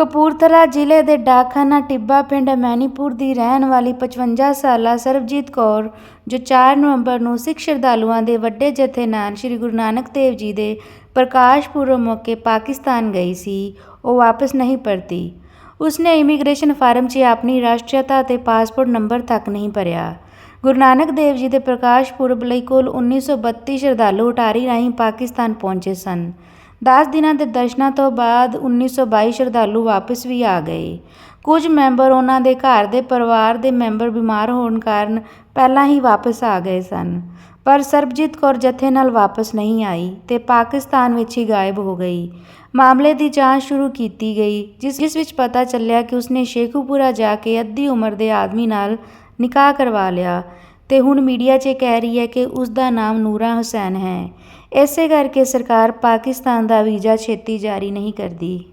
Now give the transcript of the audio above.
ਕਪੂਰਥਲਾ ਜ਼ਿਲ੍ਹੇ ਦੇ ਡਾਕਖਾਨਾ ਟਿੱਬਾ ਪਿੰਡ ਮੈਨੀਪੁਰ ਦੀ ਰਹਿਣ ਵਾਲੀ 55 ਸਾਲਾ ਸਰਬਜੀਤ ਕੌਰ, ਜੋ 4 ਨਵੰਬਰ ਨੂੰ ਸਿੱਖ ਸ਼ਰਧਾਲੂਆਂ ਦੇ ਵੱਡੇ ਜਥੇ ਨਾਲ ਸ੍ਰੀ ਗੁਰੂ ਨਾਨਕ ਦੇਵ ਜੀ ਦੇ ਪ੍ਰਕਾਸ਼ ਪੁਰਬ ਮੌਕੇ ਪਾਕਿਸਤਾਨ ਗਈ ਸੀ, ਉਹ ਵਾਪਸ ਨਹੀਂ ਪਰਤੀ। ਉਸਨੇ ਇਮੀਗ੍ਰੇਸ਼ਨ ਫਾਰਮ 'ਚ ਆਪਣੀ ਰਾਸ਼ਟਰੀਅਤਾ ਅਤੇ ਪਾਸਪੋਰਟ ਨੰਬਰ ਤੱਕ ਨਹੀਂ ਭਰਿਆ। ਗੁਰੂ ਨਾਨਕ ਦੇਵ ਜੀ ਦੇ ਪ੍ਰਕਾਸ਼ ਪੁਰਬ ਲਈ ਕੁੱਲ 1932 ਸ਼ਰਧਾਲੂ ਉਟਾਰੀ ਰਾਹੀਂ ਪਾਕਿਸਤਾਨ ਪਹੁੰਚੇ ਸਨ। ਦਸ ਦਿਨਾਂ ਦੇ ਦਰਸ਼ਨਾਂ ਤੋਂ ਬਾਅਦ 1922 ਸ਼ਰਧਾਲੂ ਵਾਪਸ ਵੀ ਆ ਗਏ। ਕੁਝ ਮੈਂਬਰ ਉਹਨਾਂ ਦੇ ਘਰ ਦੇ ਪਰਿਵਾਰ ਦੇ ਮੈਂਬਰ ਬਿਮਾਰ ਹੋਣ ਕਾਰਨ ਪਹਿਲਾਂ ਹੀ ਵਾਪਸ ਆ ਗਏ ਸਨ। ਪਰ ਸਰਬਜੀਤ ਕੌਰ ਜਥੇ ਨਾਲ ਵਾਪਸ ਨਹੀਂ ਆਈ ਤੇ ਪਾਕਿਸਤਾਨ ਵਿੱਚ ਹੀ ਗਾਇਬ ਹੋ ਗਈ। ਮਾਮਲੇ ਦੀ ਜਾਂਚ ਸ਼ੁਰੂ ਕੀਤੀ ਗਈ, ਜਿਸ ਜਿਸ ਵਿੱਚ ਪਤਾ ਚੱਲਿਆ ਕਿ ਉਸਨੇ ਸ਼ੇਖੂਪੁਰਾ ਜਾ ਕੇ ਅੱਧੀ ਉਮਰ ਦੇ ਆਦਮੀ ਨਾਲ ਨਿਕਾਹ ਕਰਵਾ ਲਿਆ। ਅਤੇ ਹੁਣ ਮੀਡੀਆ 'ਚ ਇਹ ਕਹਿ ਰਹੀ ਹੈ ਕਿ ਉਸ ਦਾ ਨਾਮ ਨੂਰਾ ਹੁਸੈਨ ਹੈ। ਇਸੇ ਕਰਕੇ ਸਰਕਾਰ ਪਾਕਿਸਤਾਨ ਦਾ ਵੀਜ਼ਾ ਛੇਤੀ ਜਾਰੀ ਨਹੀਂ ਕਰਦੀ।